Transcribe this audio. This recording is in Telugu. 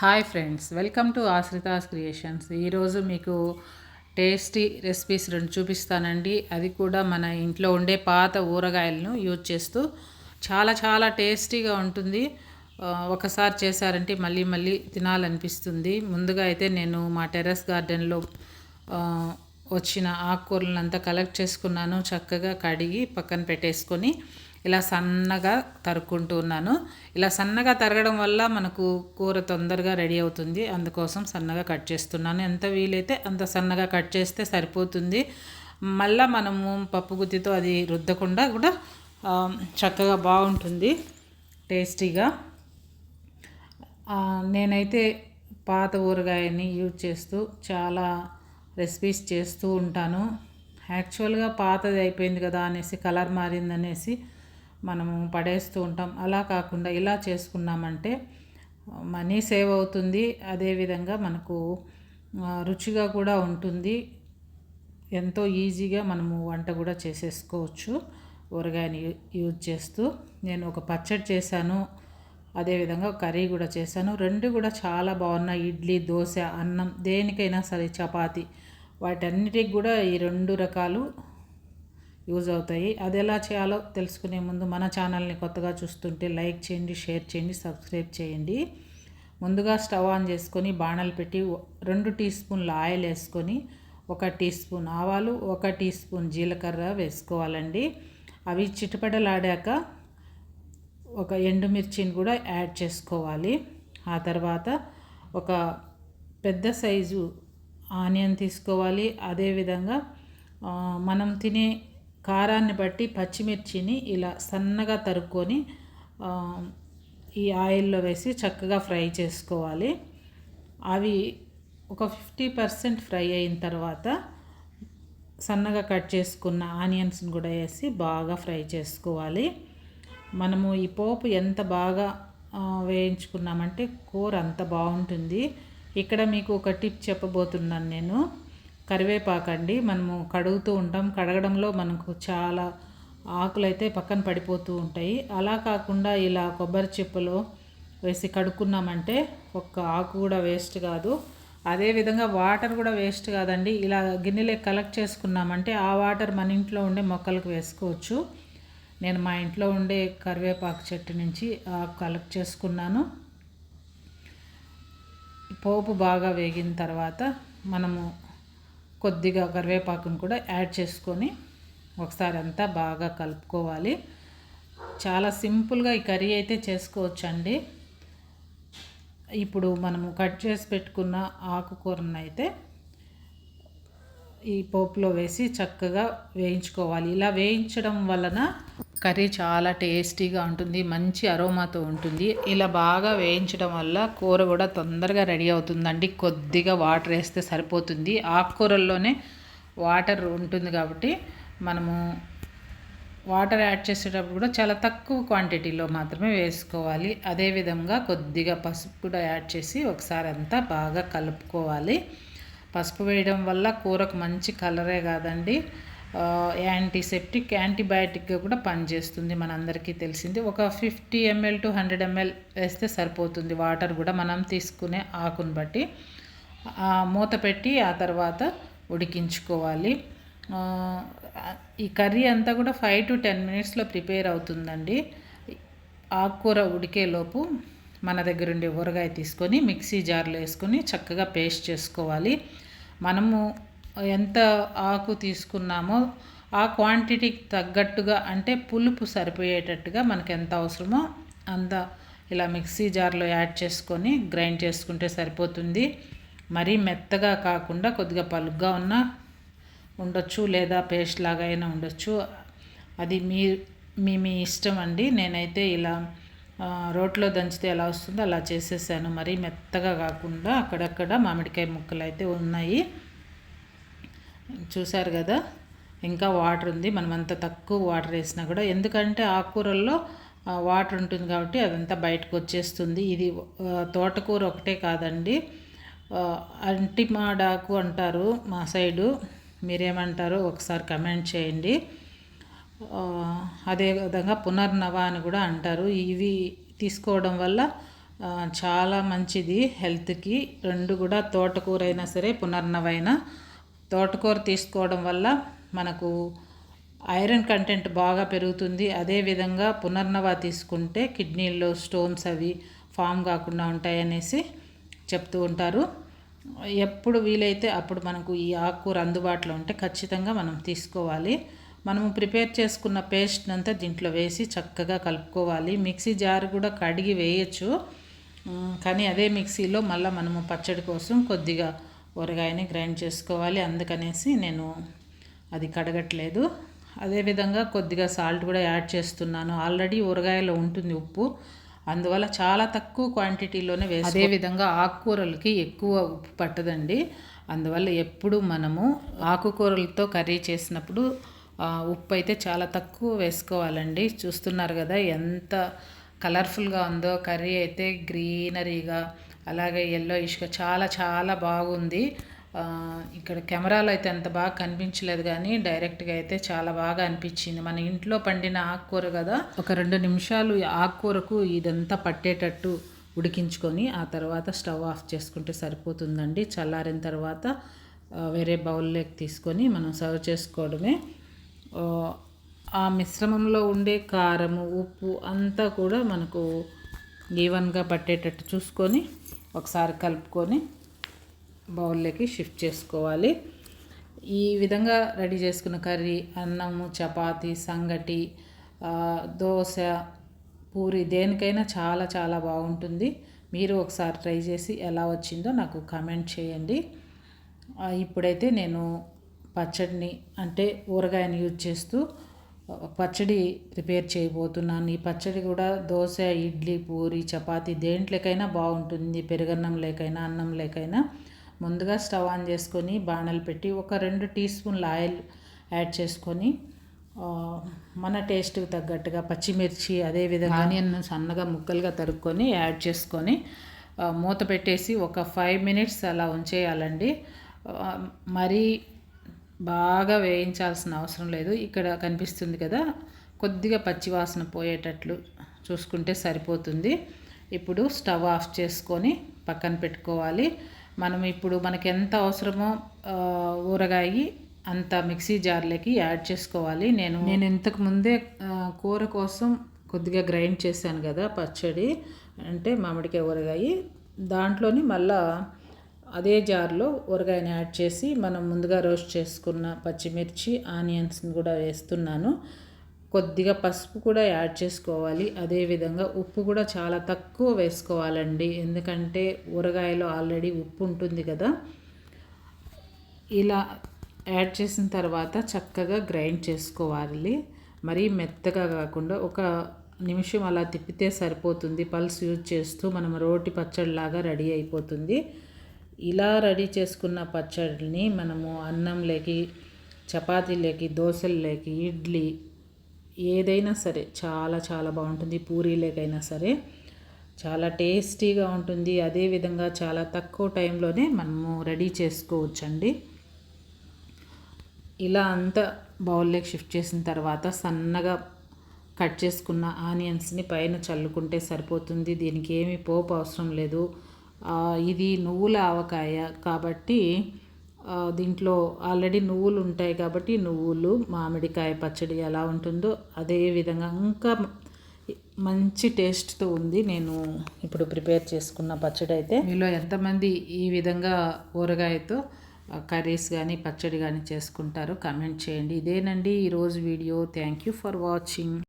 Hi friends welcome to Ashrita's creations ఈరోజు మీకు టేస్టీ రెసిపీస్ రెండు చూపిస్తానండి. అది కూడా మన ఇంట్లో ఉండే పాత ఊరగాయలను యూజ్ చేస్తూ చాలా చాలా టేస్టీగా ఉంటుంది. ఒకసారి చేశారంటే మళ్ళీ మళ్ళీ తినాలనిపిస్తుంది. ముందుగా అయితే నేను మా టెర్రస్ గార్డెన్లో వచ్చిన వచ్చిన ఆకుకూరలంతా కలెక్ట్ చేసుకున్నాను. చక్కగా కడిగి పక్కన పెట్టేసుకొని ఇలా సన్నగా తరుక్కుంటూ ఉన్నాను. ఇలా సన్నగా తరగడం వల్ల మనకు కూర తొందరగా రెడీ అవుతుంది. అందుకోసం సన్నగా కట్ చేస్తున్నాను. ఎంత వీలైతే అంత సన్నగా కట్ చేస్తే సరిపోతుంది. మళ్ళా మనము పప్పు గుత్తితో అది రుద్దకుండా కూడా చక్కగా బాగుంటుంది. టేస్టీగా. నేనైతే పాత ఊరగాయని యూజ్ చేస్తూ చాలా రెసిపీస్ చేస్తూ ఉంటాను. యాక్చువల్గా పాతది అయిపోయింది కదా అనేసి కలర్ మారిందనేసి మనము పడేస్తూ ఉంటాం. అలా కాకుండా ఇలా చేసుకున్నామంటే మనీ సేవ్ అవుతుంది. అదేవిధంగా మనకు రుచిగా కూడా ఉంటుంది. ఎంతో ఈజీగా మనము వంట కూడా చేసేసుకోవచ్చు. ఊరగాయని యూజ్ చేస్తూ. నేను ఒక పచ్చడి చేశాను. అదేవిధంగా కర్రీ కూడా చేశాను. రెండు కూడా చాలా బాగున్నాయి. ఇడ్లీ దోశ అన్నం దేనికైనా సరే చపాతి. వాటన్నిటికి కూడా ఈ రెండు రకాలు యూజ్ అవుతాయి. అది ఎలా చేయాలో తెలుసుకునే ముందు మన ఛానల్ని కొత్తగా చూస్తుంటే లైక్ చేయండి షేర్ చేయండి సబ్స్క్రైబ్ చేయండి. ముందుగా స్టవ్ ఆన్ చేసుకొని బాణలు పెట్టి రెండు టీ స్పూన్ల ఆయిల్ వేసుకొని ఒక టీ స్పూన్ ఆవాలు ఒక టీ స్పూన్ జీలకర్ర వేసుకోవాలండి. అవి చిటపడలాడాక ఒక ఎండుమిర్చిని కూడా యాడ్ చేసుకోవాలి. ఆ తర్వాత ఒక పెద్ద సైజు ఆనియన్ తీసుకోవాలి. అదేవిధంగా మనం తినే కారాన్ని బట్టి పచ్చిమిర్చిని ఇలా సన్నగా తరుక్కొని ఈ ఆయిల్లో వేసి చక్కగా ఫ్రై చేసుకోవాలి. అవి ఒక ఫిఫ్టీ పర్సెంట్ ఫ్రై అయిన తర్వాత సన్నగా కట్ చేసుకున్న ఆనియన్స్ని కూడా వేసి బాగా ఫ్రై చేసుకోవాలి. మనము ఈ పోపు ఎంత బాగా వేయించుకున్నామంటే కూర అంత బాగుంటుంది. ఇక్కడ మీకు ఒక టిప్ చెప్పబోతున్నాను నేను. కరివేపాకండి. మనము కడుగుతూ ఉంటాం. కడగడంలో మనకు చాలా ఆకులు అయితే పక్కన పడిపోతూ ఉంటాయి. అలా కాకుండా ఇలా కొబ్బరి చిప్పలో వేసి కడుక్కున్నామంటే ఒక్క ఆకు కూడా వేస్ట్ కాదు. అదేవిధంగా వాటర్ కూడా వేస్ట్ కాదండి. ఇలా గిన్నెలే కలెక్ట్ చేసుకున్నామంటే ఆ వాటర్ మన ఇంట్లో ఉండే మొక్కలకు వేసుకోవచ్చు. నేను మా ఇంట్లో ఉండే కరివేపాకు చెట్టు నుంచి ఆకు కలెక్ట్ చేసుకున్నాను. పోపు బాగా వేగిన తర్వాత మనము కొద్దిగా కరివేపాకును కూడా యాడ్ చేసుకొని ఒకసారి అంతా బాగా కలుపుకోవాలి. చాలా సింపుల్గా ఈ కర్రీ అయితే చేసుకోవచ్చండి. ఇప్పుడు మనము కట్ చేసి పెట్టుకున్న ఆకుకూరను అయితే ఈ పోపులో వేసి చక్కగా వేయించుకోవాలి. ఇలా వేయించడం వలన కర్రీ చాలా టేస్టీగా ఉంటుంది మంచి అరోమాతో ఉంటుంది. ఇలా బాగా వేయించడం వల్ల కూర కూడా తొందరగా రెడీ అవుతుందండి. కొద్దిగా వాటర్ వేస్తే సరిపోతుంది. ఆకుకూరల్లోనే వాటర్ ఉంటుంది కాబట్టి మనము వాటర్ యాడ్ చేసేటప్పుడు కూడా చాలా తక్కువ క్వాంటిటీలో మాత్రమే వేసుకోవాలి. అదేవిధంగా కొద్దిగా పసుపు కూడా యాడ్ చేసి ఒకసారి అంతా బాగా కలుపుకోవాలి. పసుపు వేయడం వల్ల కూరకు మంచి కలరే కాదండి. యాంటీసెప్టిక్ యాంటీబయాటిక్గా కూడా పనిచేస్తుంది మనందరికీ తెలిసింది. ఒక fifty ML two hundred ML వేస్తే సరిపోతుంది. వాటర్ కూడా మనం తీసుకునే ఆకును బట్టి. మూత పెట్టి ఆ తర్వాత ఉడికించుకోవాలి. ఈ కర్రీ అంతా కూడా ఫైవ్ టు టెన్ మినిట్స్లో ప్రిపేర్ అవుతుందండి. ఆకుకూర ఉడికేలోపు మన దగ్గర ఉండే ఊరగాయ తీసుకొని మిక్సీ జార్లో వేసుకొని చక్కగా పేస్ట్ చేసుకోవాలి. మనము ఎంత ఆకు తీసుకున్నామో ఆ క్వాంటిటీకి తగ్గట్టుగా అంటే పులుపు సరిపోయేటట్టుగా మనకు ఎంత అవసరమో అంత ఇలా మిక్సీ జార్లో యాడ్ చేసుకొని గ్రైండ్ చేసుకుంటే సరిపోతుంది. మరీ మెత్తగా కాకుండా కొద్దిగా పలుగ్గా ఉన్న ఉండొచ్చు లేదా పేస్ట్ లాగా అయినా ఉండొచ్చు. అది మీ మీ మీ ఇష్టం అండి. నేనైతే ఇలా రోట్లో దంచితే ఎలా వస్తుందో అలా చేసేసాను. మరీ మెత్తగా కాకుండా అక్కడక్కడ మామిడికాయ ముక్కలు అయితే ఉన్నాయి. చూశారు కదా? ఇంకా వాటర్ ఉంది. మనం అంత తక్కువ వాటర్ వేసినా కూడా ఎందుకంటే ఆకుకూరల్లో వాటర్ ఉంటుంది కాబట్టి అదంతా బయటకు వచ్చేస్తుంది. ఇది తోటకూర ఒకటే కాదండి. అంటిమాడాకు అంటారు మా సైడు. మీరేమంటారో ఒకసారి కమెంట్ చేయండి. అదేవిధంగా పునర్నవ అని కూడా అంటారు. ఇవి తీసుకోవడం వల్ల చాలా మంచిది హెల్త్కి. రెండు కూడా తోటకూర అయినా సరే పునర్నవైన. తోటకూర తీసుకోవడం వల్ల మనకు ఐరన్ కంటెంట్ బాగా పెరుగుతుంది. అదేవిధంగా పునర్నవ తీసుకుంటే కిడ్నీల్లో స్టోన్స్ అవి ఫామ్ కాకుండా ఉంటాయనేసి చెప్తూ ఉంటారు. ఎప్పుడు వీలైతే అప్పుడు మనకు ఈ ఆకుకూర అందుబాటులో ఉంటే ఖచ్చితంగా మనం తీసుకోవాలి. మనము ప్రిపేర్ చేసుకున్న పేస్ట్ అంతా దీంట్లో వేసి చక్కగా కలుపుకోవాలి. మిక్సీ జార్ కూడా కడిగి వేయచ్చు. కానీ అదే మిక్సీలో మళ్ళీ మనము పచ్చడి కోసం కొద్దిగా ఊరగాయని గ్రైండ్ చేసుకోవాలి. అందుకనేసి నేను అది కడగట్లేదు. అదేవిధంగా కొద్దిగా సాల్ట్ కూడా యాడ్ చేస్తున్నాను. ఆల్రెడీ ఊరగాయలో ఉంటుంది ఉప్పు. అందువల్ల చాలా తక్కువ క్వాంటిటీలోనే వేసి అదేవిధంగా ఆకుకూరలకి ఎక్కువ ఉప్పు పట్టదండి. అందువల్ల ఎప్పుడు మనము ఆకుకూరలతో కర్రీ చేసినప్పుడు ఉప్పు అయితే చాలా తక్కువ వేసుకోవాలండి. చూస్తున్నారు కదా ఎంత కలర్ఫుల్గా ఉందో కర్రీ అయితే గ్రీనరీగా అలాగే ఎల్లో ఇష్గా చాలా చాలా బాగుంది. ఇక్కడ కెమెరాలో అయితే అంత బాగా కనిపించలేదు కానీ డైరెక్ట్గా అయితే చాలా బాగా అనిపించింది. మన ఇంట్లో పండిన ఆకుకూర కదా ఒక రెండు నిమిషాలు ఆకుకూరకు ఇదంతా పట్టేటట్టు ఉడికించుకొని ఆ తర్వాత స్టవ్ ఆఫ్ చేసుకుంటే సరిపోతుందండి. చల్లారిన తర్వాత వేరే బౌల్లోకి తీసుకొని మనం సర్వ్ చేసుకోవడమే ఆ, మిశ్రమంలో ఉండే కారము ఉప్పు అంతా కూడా మనకు ఈవెన్గా పట్టేటట్టు చూసుకొని ఒకసారి కలుపుకొని బౌల్లోకి షిఫ్ట్ చేసుకోవాలి. ఈ విధంగా రెడీ చేసుకున్న కర్రీ అన్నము చపాతి సంగటి దోశ పూరి దేనికైనా చాలా చాలా బాగుంటుంది. మీరు ఒకసారి ట్రై చేసి ఎలా వచ్చిందో నాకు కామెంట్ చేయండి. ఇప్పుడైతే నేను పచ్చడిని అంటే ఊరగాయని యూజ్ చేస్తూ పచ్చడి ప్రిపేర్ చేయబోతున్నాను. ఈ పచ్చడి కూడా దోశ ఇడ్లీ పూరి చపాతి దేంట్లోకైనా బాగుంటుంది. పెరుగన్నం లేకైనా అన్నం లేకైనా. ముందుగా స్టవ్ ఆన్ చేసుకొని బాణలు పెట్టి ఒక రెండు టీ స్పూన్ల ఆయిల్ యాడ్ చేసుకొని మన టేస్ట్కి తగ్గట్టుగా పచ్చిమిర్చి అదేవిధంగా ఆనియన్ సన్నగా ముక్కలుగా తరుక్కొని యాడ్ చేసుకొని మూత పెట్టేసి ఒక ఫైవ్ మినిట్స్ అలా ఉంచేయాలండి. మరీ బాగా వేయించాల్సిన అవసరం లేదు. ఇక్కడ కనిపిస్తుంది కదా కొద్దిగా పచ్చివాసన పోయేటట్లు చూసుకుంటే సరిపోతుంది. ఇప్పుడు స్టవ్ ఆఫ్ చేసుకొని పక్కన పెట్టుకోవాలి. మనం ఇప్పుడు మనకి ఎంత అవసరమో ఊరగాయి అంత మిక్సీ జార్లోకి యాడ్ చేసుకోవాలి. నేను నేను ఇంతకు ముందే కూర కోసం కొద్దిగా గ్రైండ్ చేశాను కదా పచ్చడి అంటే మామిడికాయ ఊరగాయ. దాంట్లోని మళ్ళీ అదే జార్లో ఊరగాయని యాడ్ చేసి మనం ముందుగా రోస్ట్ చేసుకున్న పచ్చిమిర్చి ఆనియన్స్ని కూడా వేస్తున్నాను. కొద్దిగా పసుపు కూడా యాడ్ చేసుకోవాలి. అదేవిధంగా ఉప్పు కూడా చాలా తక్కువ వేసుకోవాలండి. ఎందుకంటే ఊరగాయలో ఆల్రెడీ ఉప్పు ఉంటుంది కదా. ఇలా యాడ్ చేసిన తర్వాత చక్కగా గ్రైండ్ చేసుకోవాలి. మరీ మెత్తగా కాకుండా ఒక నిమిషం అలా తిప్పితే సరిపోతుంది. పల్స్ యూజ్ చేస్తూ మనం రోటి పచ్చడిలాగా రెడీ అయిపోతుంది. ఇలా రెడీ చేసుకున్న పచ్చడిని మనము అన్నంలోకి చపాతీలోకి దోశల్లోకి ఇడ్లీ ఏదైనా సరే చాలా చాలా బాగుంటుంది పూరీలేకైనా సరే. చాలా టేస్టీగా ఉంటుంది. అదేవిధంగా చాలా తక్కువ టైంలోనే మనము రెడీ చేసుకోవచ్చండి. ఇలా అంతా బౌల్లోకి షిఫ్ట్ చేసిన తర్వాత సన్నగా కట్ చేసుకున్న ఆనియన్స్ని పైన చల్లుకుంటే సరిపోతుంది. దీనికి ఏమీ పోపు అవసరం లేదు. ఇది నువ్వుల ఆవకాయ కాబట్టి దీంట్లో ఆల్రెడీ నువ్వులు ఉంటాయి కాబట్టి నువ్వులు మామిడికాయ పచ్చడి ఎలా ఉంటుందో అదే విధంగా ఇంకా మంచి టేస్ట్తో ఉంది. నేను ఇప్పుడు ప్రిపేర్ చేసుకున్న పచ్చడి అయితే మీలో ఎంతమంది ఈ విధంగా ఊరగాయతో కర్రీస్ కానీ పచ్చడి కానీ చేసుకుంటారో కమెంట్ చేయండి. ఇదేనండి ఈరోజు video. Thank you for watching.